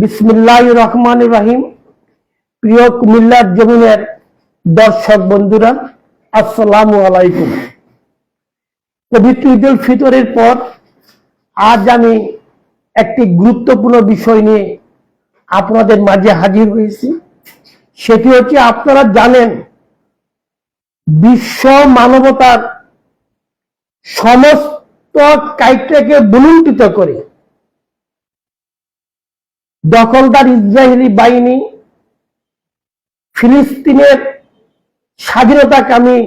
বিসমিল্লাহ রহমান রাহিম। প্রিয় কুমিল্লার জমিনের দর্শক বন্ধুরা, আসসালামু আলাইকুম। পবিত্র ঈদ ফিতরের পর আজ আমি একটি গুরুত্বপূর্ণ বিষয় নিয়ে আপনাদের মাঝে হাজির হয়েছি। সেটি হচ্ছে আপনারা জানেন, বিশ্ব মানবতার সমস্ত কাইটটাকে বুলুণ্ঠিত করে দখলদার ইসরায়েলি বাহিনী ফিলিস্তিনের স্বাধীনতাকামী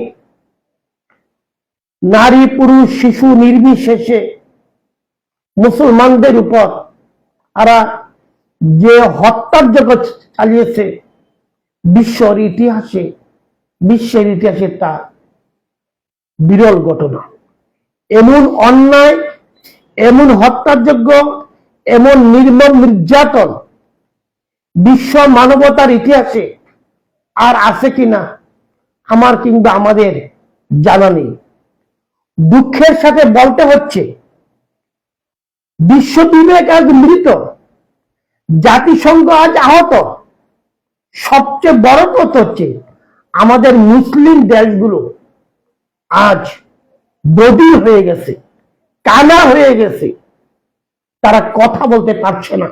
নারী, পুরুষ, শিশু, নির্বিশেষে মুসলমানদের উপর আরা যে হত্যার জগৎ চালিয়েছে, বিশ্বর ইতিহাসে, বিশ্বের ইতিহাসে তা বিরল ঘটনা। এমন অন্যায়, এমন হত্যাযোগ্য এমন নির্মম নির্যাতন বিশ্ব মানবতার ইতিহাসে আর আছে কিনা আমার কিংবা আমাদের জানা নেই। দুঃখের সাথে বলতে হচ্ছে, বিশ্ব বিবেক আজ মৃত, জাতিসংঘ আজ আহত। সবচেয়ে বড় কথা হচ্ছে, আমাদের মুসলিম দেশগুলো আজ বদির হয়ে গেছে, কানা হয়ে গেছে। তারা কথা বলতে পারছে না,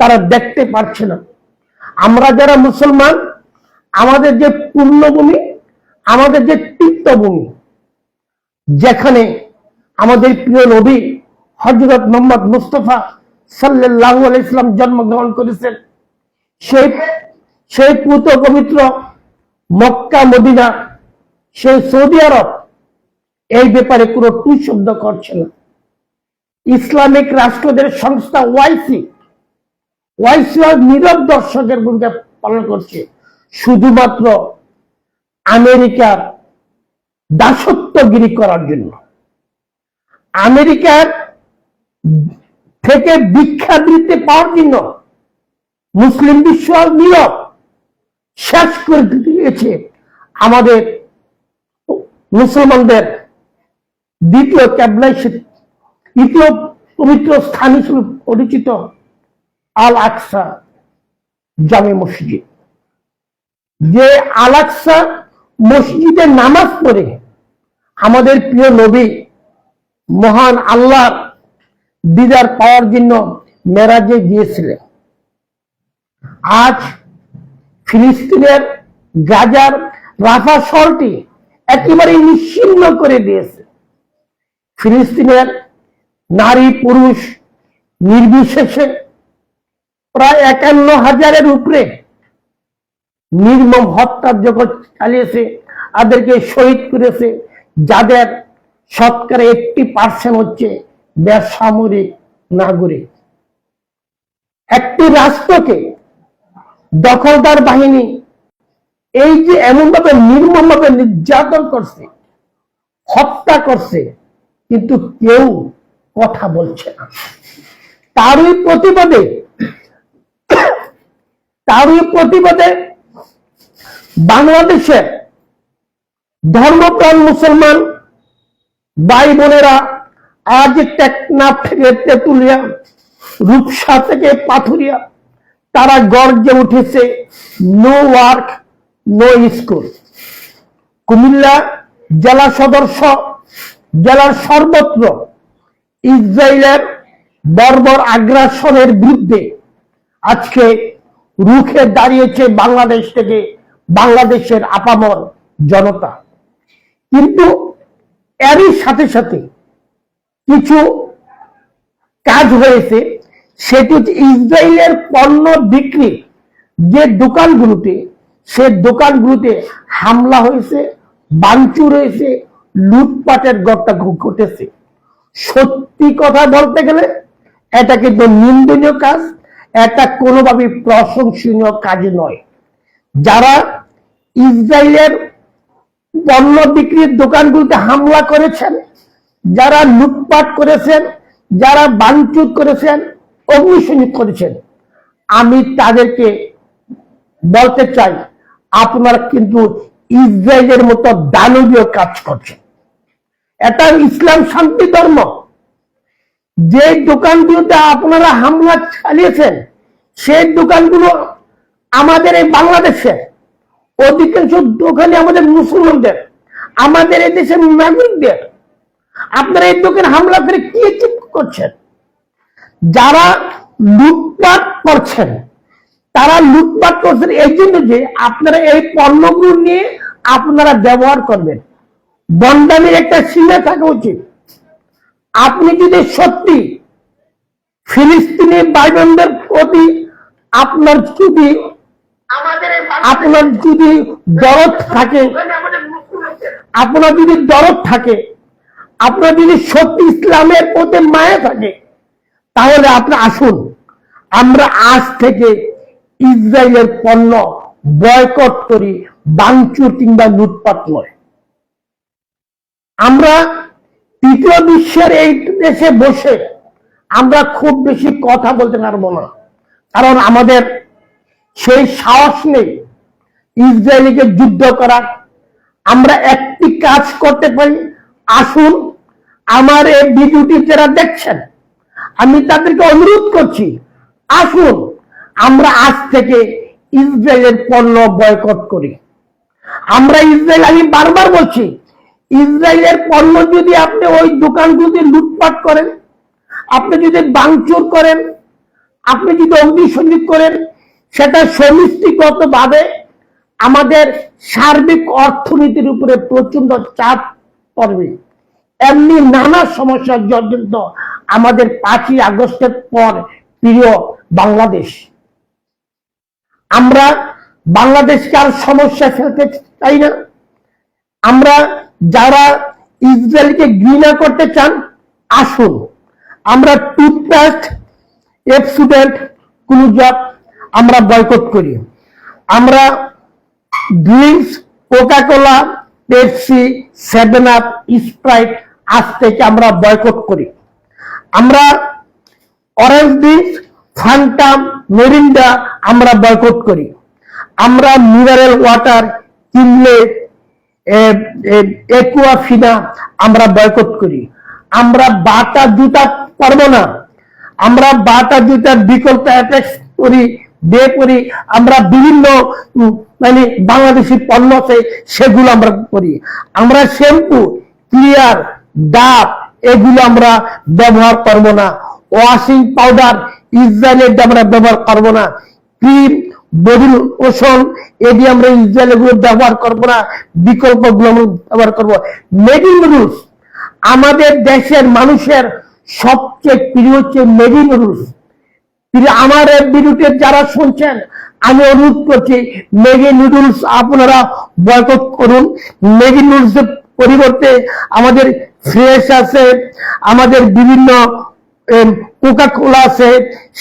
তারা দেখতে পারছে না। আমরা যারা মুসলমান, আমাদের যে পূর্ণভূমি, আমাদের যে তীর্থভূমি, যেখানে আমাদের প্রিয় নবী হজরত মোহাম্মদ মুস্তফা সাল্লাহ ইসলাম জন্মগ্রহণ করেছেন, সেই সেই পুত পবিত্র মক্কা, মদিনা, সেই সৌদি আরব, এই ব্যাপারে কোনো টু শব্দ করছে না। ইসলামিক রাষ্ট্রদের সংস্থা ওয়াইসি। ওয়াইসি নীরব দর্শকের ভূমিকা পালন করছে। শুধুমাত্র আমেরিকার দাসত্বগিরি করার জন্য। আমেরিকার থেকে ভিক্ষাবৃত্তি পাওয়ার জন্য মুসলিম বিশ্ব নীরব শেষ করে দিয়েছে আমাদের মুসলমানদের দ্বিতীয় ক্যাবলাই দ্বিতীয় পবিত্র স্থান হিসেবে পরিচিত আল আকসা জামে মসজিদ। যে আল আকসা মসজিদে নামাজ পড়ে আমাদের প্রিয় নবী মহান আল্লাহর দিদার পাওয়ার জন্য মেরাজে গিয়েছিলেন। আজ ফিলিস্তিনের গাজার রাফা শহরটি একেবারে নিশ্চিন্ন করে দিয়েছে। ফিলিস্তিনের নারী পুরুষ নির্বিশেষে প্রায় একান্ন হাজারের উপরে নির্মম হত্যার জগৎ চালিয়েছে, তাদেরকে শহীদ করেছে, যাদের শতকরা একটি পার্সেন্ট হচ্ছে বেসামরিক নাগরিক। একটি রাষ্ট্রকে দখলদার বাহিনী এই যে এমনভাবে নির্মমভাবে নির্যাতন করছে, হত্যা করছে, কিন্তু কেউ কথা বলছে না। তারই প্রতিবাদে তারই প্রতিবাদে বাংলাদেশে ধর্মপ্রাণ মুসলমান ভাই বোনেরা আজ টেকনাফ থেকে তেতুলিয়া, রূপসা থেকে পাথুরিয়া, তারা গর্জে উঠেছে no work no school Comilla জেলা সদস্য, জেলার সর্বত্র ইসরায়েলের বর্বর আগ্রাসনের বিরুদ্ধে আজকে রুখে দাঁড়িয়েছে বাংলাদেশ থেকে বাংলাদেশের আপামর জনতা। কিন্তু এরই সাথে সাথে কিছু কাজ হয়েছে, সেটি ইসরায়েলের পণ্য বিক্রি যে দোকানগুলোতে, সে দোকানগুলোতে হামলা হয়েছে বাঞ্চুর হয়েছে, লুটপাটের ঘটনা ঘটেছে। সত্যি কথা বলতে গেলে, এটা কিন্তু নিন্দনীয় কাজ, এটা কোনোভাবে প্রশংসনীয় কাজ নয়। যারা ইসরায়েলের পণ্য বিক্রির দোকানগুলোতে হামলা করেছেন, যারা লুটপাট করেছেন, যারা বানচুর করেছেন অগ্নিসংযোগ করেছেন, আমি তাদেরকে বলতে চাই, আপনারা কিন্তু ইসরায়েলের মতো দানবীয় কাজ করছেন। এটা ইসলাম শান্তি ধর্ম। যে দোকানগুলোতে আপনারা হামলা চালিয়েছেন, সেই দোকানগুলো আমাদের এই বাংলাদেশে, অধিকাংশ দোকানে আমাদের মুসলমানদের, আমাদের এই দেশের নাগরিকদের। আপনারা এই দোকানে হামলা করে কি ঠিক করছেন? যারা লুটপাট করছেন, তারা লুটপাট করছেন এই জন্য যে আপনারা এই পণ্যগুলো নিয়ে আপনারা ব্যবহার করবেন। বন্ডামির একটা সীমা থাকা উচিত। আপনি যদি সত্যি ফিলিস্তিনি ভাই বোনদের প্রতি আপনার যদি আপনার যদি দরদ থাকে আপনার যদি দরদ থাকে আপনার যদি সত্যি ইসলামের প্রতি মায়া থাকে তাহলে আপনি আসুন। আমরা আজ থেকে ইসরায়েলের পণ্য বয়কট করি বাংচুর কিংবা লুটপাট নয়। আমরা তৃতীয় বিশ্বের এই দেশে বসে আমরা খুব বেশি কথা বলতে পারব না। কারণ আমাদের সেই সাহস নেই ইসরায়েলিকে যুদ্ধ করার। আমরা একটি কাজ করতে পারি। আসুন, আমার এই ভিডিওটি যারা দেখছেন, আমি তাদেরকে অনুরোধ করছি, আসুন, আমরা আজ থেকে ইসরায়েলের পণ্য বয়কট করি। আমরা ইসরায়েল, আমি বারবার বলছি ইসরায়েলের পণ্য যদি আপনি ওই দোকান যদি লুটপাট করেন, আপনি যদি বাংচুর করেন, আপনি যদি অগ্নিসংযোগ করেন, সেটা সমষ্টিগত ভাবে আমাদের সার্বিক অর্থনীতির উপরে প্রচণ্ড চাপ পড়বে। এমনি নানা সমস্যার জর্জরিত আমাদের পাঁচই আগস্টের পর প্রিয় বাংলাদেশ। আমরা বাংলাদেশকে আর সমস্যা ফেলতে চাই না। আমরা যারা ইসরায়েলকে ঘৃণা করতে চান, আসুন। আমরা টুথপেস্ট এপসুডেন্ট ক্লুজআপ আমরা বয়কট করি। আমরা drinks Coca Cola Pepsi, Seven Up, Sprite, আজ থেকে আমরা বয়কট করি। আমরা অরেঞ্জ ড্রিঙ্কস ফান্টাম, মেরিন্ডা, আমরা বয়কট করি। আমরা মিনারেল ওয়াটার কিনলে একুয়া ফিনা আমরা বয়কট করি। আমরা বাটা জুতা পারব না। আমরা বাটা জুতার বিকল্প অ্যাটাচ করি বে করি। আমরা বিভিন্ন মানে বাংলাদেশি পণ্য আছে সেগুলো আমরা করি। আমরা শ্যাম্পু, ক্লিয়ার, ডাব, এগুলো আমরা ব্যবহার করব না। ওয়াশিং পাউডার ইসরায়েলের আমরা ব্যবহার করব না। ক্রিম বডি লোশন এটি আমরা ইসরায়েলেরগুলো ব্যবহার করব না বিকল্পগুলো ব্যবহার করব। মেডিং রুলস আমাদের দেশের মানুষের সবচেয়ে প্রিয় হচ্ছে মেডি নুডলস প্রিয়, আমার ভিডিওতে যারা শুনছেন, আমি অনুরোধ করছি ম্যাগি নুডলস আপনারা বয়কট করুন। ম্যাগি নুডলস পরিবর্তে আমাদের ফ্রেশ আছে, আমাদের বিভিন্ন কোকা কোলা আছে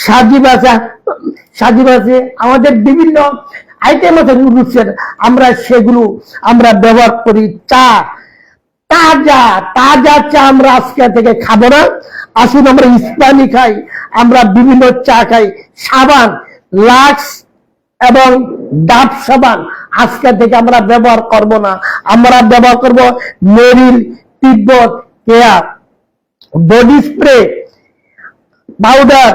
সাজিব আছে সাজিব আছে, আমাদের বিভিন্ন আইটেম আছে নুডলসের আমরা সেগুলো আমরা ব্যবহার করি। চা, তাজা তাজা চা আমরা আজকে থেকে খাব না। আসুন আমরা ইস্পানি খাই, আমরা বিভিন্ন চা খাই। সাবান, লাক্স এবং ডাব সাবান আজকে থেকে আমরা ব্যবহার করব না। আমরা ব্যবহার করব Meril, Tibbet, Keya. Body spray powder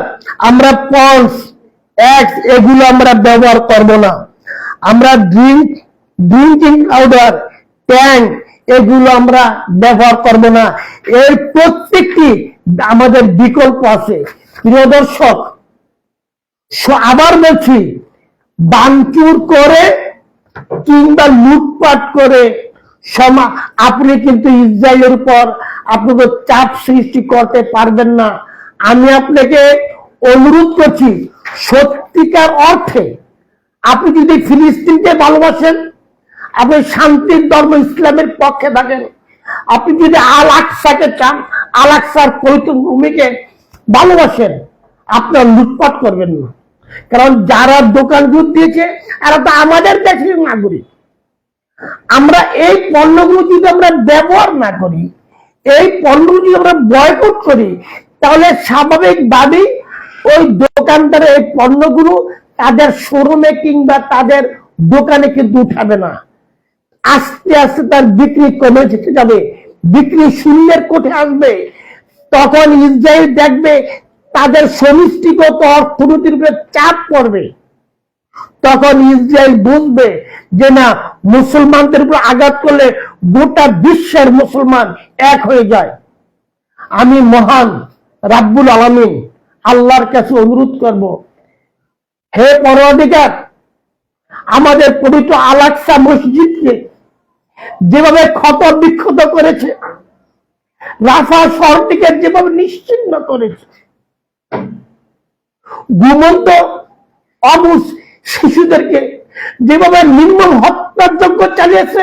আমরা পন্স এক্স এগুলো আমরা ব্যবহার করব না। আমরা ড্রিঙ্ক ড্রিঙ্কিং পাউডার ট্যাং এগুলো আমরা ব্যবহার করব না। এর প্রত্যেকটি আমাদের বিকল্প আছে। প্রিয় দর্শক আবার বলছি বাংচুর করে কিংবা লুটপাট করে সমা আপনি কিন্তু ইসরায়েলের উপর আপনাকে চাপ সৃষ্টি করতে পারবেন না। আমি আপনাকে অনুরোধ করছি, সত্যিকার অর্থে আপনি যদি ফিলিস্তিনকে ভালোবাসেন, আপনি শান্তির ধর্ম ইসলামের পক্ষে থাকেন, আপনি যদি আল আকসাকে চান আল আকসার ভূমিকে ভালোবাসেন, আপনার লুটপাট করবেন না। কারণ যারা দোকান দুধ দিয়েছে, এরা তো আমাদের দেশের নাগরিক। আমরা এই পণ্যগুলো যদি আমরা ব্যবহার না করি, এই পণ্যগুলো যদি আমরা বয়কট করি তাহলে স্বাভাবিকভাবেই ওই দোকানদারের এই পণ্যগুলো তাদের শোরুমে কিংবা তাদের দোকানে কিন্তু উঠাবে না। আস্তে আস্তে তার বিক্রি কমে যেতে যাবে, বিক্রি শূন্যের কোঠে আসবে, তখন ইসরায়েল দেখবে তাদের সমষ্টিগত অর্থনীতির উপরে চাপ পড়বে। তখন ইসরায়েল বুঝবে যে না, মুসলমানদের উপর আঘাত করলে গোটা বিশ্বের মুসলমান এক হয়ে যায়। আমি মহান রাব্বুল আলামিন, আল্লাহর কাছে অনুরোধ করব, হে পরমাধিকার আমাদের পবিত্র আলাক্সা মসজিদকে যেভাবে ক্ষত বিক্ষত করেছে, রাফা শহরটিকে যেভাবে নিশ্চিন্ন করেছে, ঘুমন্ত অবুজ শিশুদেরকে যেভাবে নির্মল নির্মম হত্যাযজ্ঞ চালিয়েছে,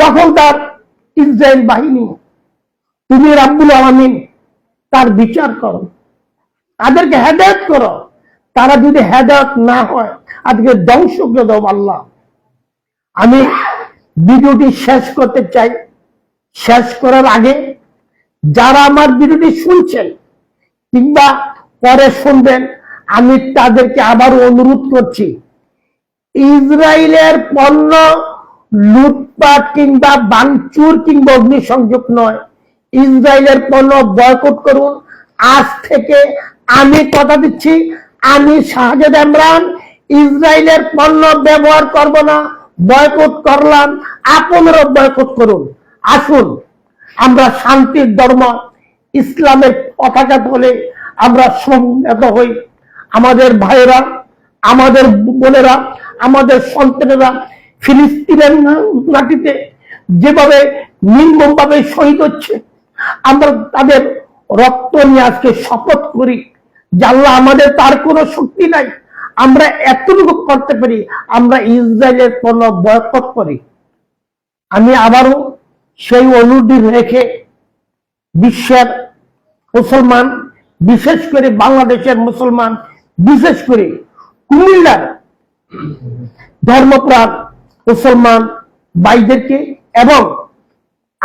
দখলদার ইসরায়েল বাহিনী, তুমি রাব্বুল আলমিন তার বিচার করো। তাদেরকে হেদায়ত করো। তারা যদি হেদায়ত না হয়, আজকে ধ্বংস করে দাও আল্লাহ। আমি ভিডিওটি শেষ করতে চাই। শেষ করার আগে যারা আমার ভিডিওটি শুনছেন কিংবা পরে শুনবেন, আমি তাদেরকে আবার অনুরোধ করছি, ইসরায়েলের পণ্য লুটপাট কিংবা বাংচুর কিংবা অগ্নিসংযোগ নয়। ইসরায়েলের পণ্য বয়কট করুন। আজ থেকে আমি কথা দিচ্ছি, আমি শাহজাদ ইমরান, ইসরায়েলের পণ্য ব্যবহার করব না, বয়কট করলাম, আপনারাও বয়কট করুন। আসুন, আমরা শান্তির ধর্ম, ইসলামের পতাকা তোলে আমরা সমবেত হই। আমাদের ভাইয়েরা আমাদের বোনেরা, আমাদের সন্তানেরা ফিলিস্তিনের মাটিতে যেভাবে নির্মমভাবে শহীদ হচ্ছে আমরা তাদের রক্ত নিয়ে আজকে শপথ করি আল্লাহ আমাদের তার কোনো শক্তি নাই। আমরা এতটুকু করতে পারি, আমরা ইসরায়েলের কোনো বয়কট করি। আমি আবারও সেই অনুরোধ রেখে বিশ্বের মুসলমান, বিশেষ করে বাংলাদেশের মুসলমান, বিশেষ করে কুমিল্লার ধর্মপ্রাণ মুসলমান ভাইদেরকে এবং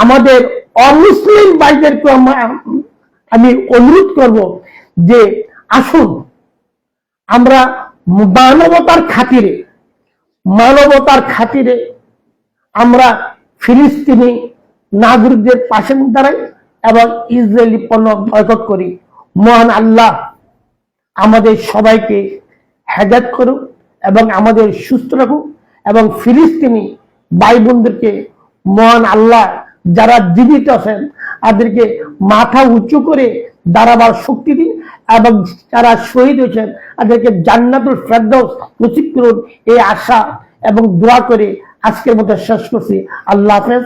আমাদের অমুসলিম ভাইদেরকে আমা- অনুরোধ করব যে আসুন, আমরা মানবতার খাতিরে মানবতার খাতিরে আমরা ফিলিস্তিনি নাগরিকদের পাশে দাঁড়াই এবং ইসরায়েলি পণ্য বয়কট করি। মহান আল্লাহ আমাদের সবাইকে হেদায়ত করুক এবং আমাদের সুস্থ রাখুক এবং ফিলিস্তিনি ভাই বোনদেরকে মহান আল্লাহ যারা জীবিত আছেন, তাদেরকে মাথা উঁচু করে দাঁড়াবার শক্তি দিন এবং যারা শহীদ হয়েছেন, তাদেরকে জান্নাতুল ফেরদৌস নসিব করুন এই আশা এবং দোয়া করে আজকের মতো শেষ করছি। আল্লাহ হাফেজ।